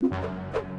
you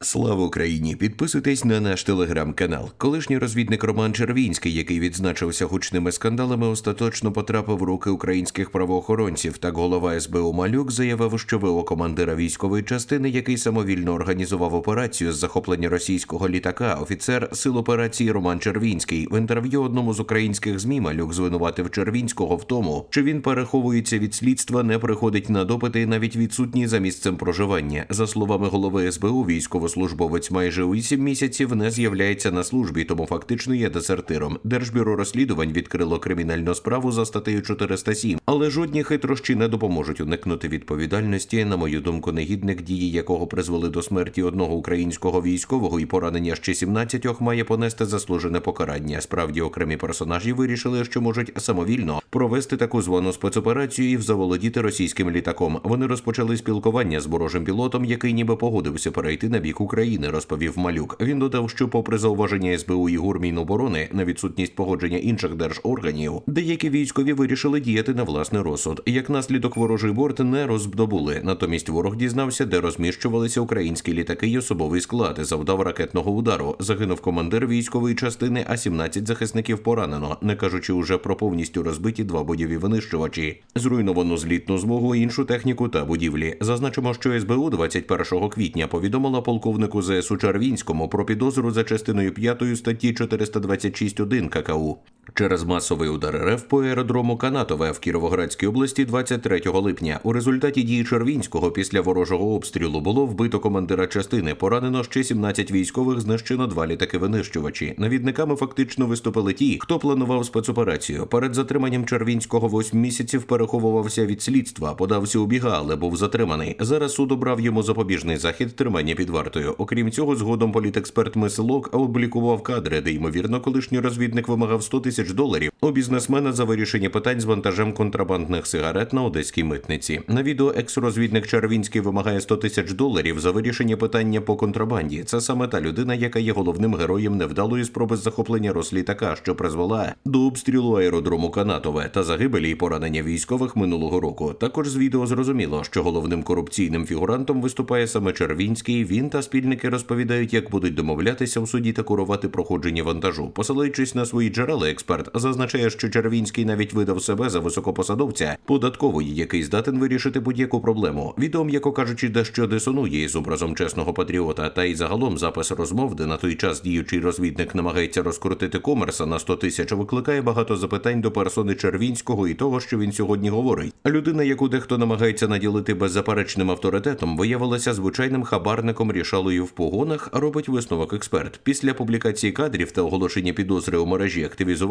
Слава Україні! Підписуйтесь на наш телеграм-канал. Колишній розвідник Роман Червінський, який відзначився гучними скандалами, остаточно потрапив в руки українських правоохоронців. Так голова СБУ Малюк заявив, що ВО командира військової частини, який самовільно організував операцію з захоплення російського літака, офіцер сил операції Роман Червінський в інтерв'ю одному з українських змі Малюк звинуватив Червінського в тому, що він переховується від слідства, не приходить на допити навіть відсутній за місцем проживання. За словами голови СБУ, військовослужбовець майже у 8 місяців не з'являється на службі, тому фактично є дезертиром. Держбюро розслідувань відкрило кримінальну справу за статтею 407, але жодні хитрощі не допоможуть уникнути відповідальності. На мою думку, негідник дії якого призвели до смерті одного українського військового і поранення ще 17 має понести заслужене покарання. Справді окремі персонажі вирішили, що можуть самовільно провести таку звану спецоперацію і заволодіти російським літаком. Вони розпочали спілкування з ворожим пілотом, який ніби погодився перейти на бік України, розповів Малюк. Він додав, що, попри зауваження СБУ і ГУР Міноборони на відсутність погодження інших держорганів, деякі військові вирішили діяти на власний розсуд. Як наслідок ворожий борт не роздобули. Натомість ворог дізнався, де розміщувалися українські літаки й особовий склад завдав ракетного удару. Загинув командир військової частини, а 17 захисників поранено, не кажучи уже про повністю розбиті два бойові винищувачі, зруйновану злітну змогу, іншу техніку та будівлі. Зазначимо, що СБУ 21 квітня повідомила полковнику ЗСУ Чарвінському про підозру за частиною 5 статті 426.1 ККУ. Через масовий удар РФ по аеродрому Канатове в Кіровоградській області 23 липня. У результаті дії Червінського після ворожого обстрілу було вбито командира частини, поранено ще 17 військових, знищено два літаки винищувачі. Навідниками фактично виступили ті, хто планував спецоперацію. Перед затриманням Червінського 8 місяців переховувався від слідства, подався у біга, але був затриманий. Зараз суд обрав йому запобіжний захід тримання під вартою. Окрім цього, згодом політексперт Мисилок опублікував кадри, де ймовірно колишній розвідник вимагав 100 тисяч доларів у бізнесмена за вирішення питань з вантажем контрабандних сигарет на одеській митниці. На відео екс-розвідник Червінський вимагає 100 тисяч доларів за вирішення питання по контрабанді. Це саме та людина, яка є головним героєм невдалої спроби захоплення Рослітака, що призвела до обстрілу аеродрому Канатове та загибелі і поранення військових минулого року. Також з відео зрозуміло, що головним корупційним фігурантом виступає саме Червінський. Він та спільники розповідають, як будуть домовлятися в суді та курувати проходження вантажу. Посилаючись на свої джерела, експерт зазначає, що Червінський навіть видав себе за високопосадовця податкової, який здатен вирішити будь-яку проблему. Відео, м'яко кажучи, дещо дисонує із образом чесного патріота, та й загалом запис розмов, де на той час діючий розвідник намагається розкрутити комерса на 100 тисяч, викликає багато запитань до персони Червінського і того, що він сьогодні говорить. Людина, яку дехто намагається наділити беззаперечним авторитетом, виявилася звичайним хабарником рішалою в погонах, робить висновок експерт. Після публікації кадрів та оголошення підозри у мережі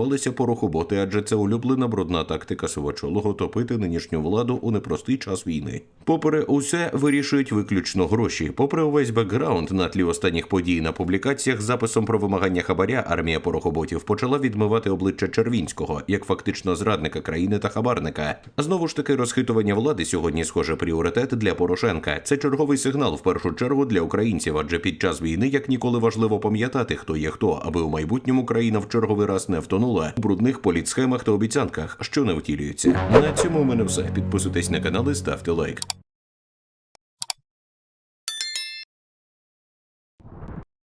активізувалися порохоботи, адже це улюблена брудна тактика сивочолого топити нинішню владу у непростий час війни. Попри усе вирішують виключно гроші. Попри увесь бекграунд на тлі останніх подій на публікаціях з записом про вимагання хабаря, армія порохоботів почала відмивати обличчя Червінського як фактично зрадника країни та хабарника. Знову ж таки, розхитування влади сьогодні схоже пріоритет для Порошенка. Це черговий сигнал в першу чергу для українців, адже під час війни як ніколи важливо пам'ятати, хто є хто, аби у майбутньому країна в черговий раз не втонула у брудних політсхемах та обіцянках, що не втілюються. На цьому у мене все. Підписуйтесь на канал і ставте лайк.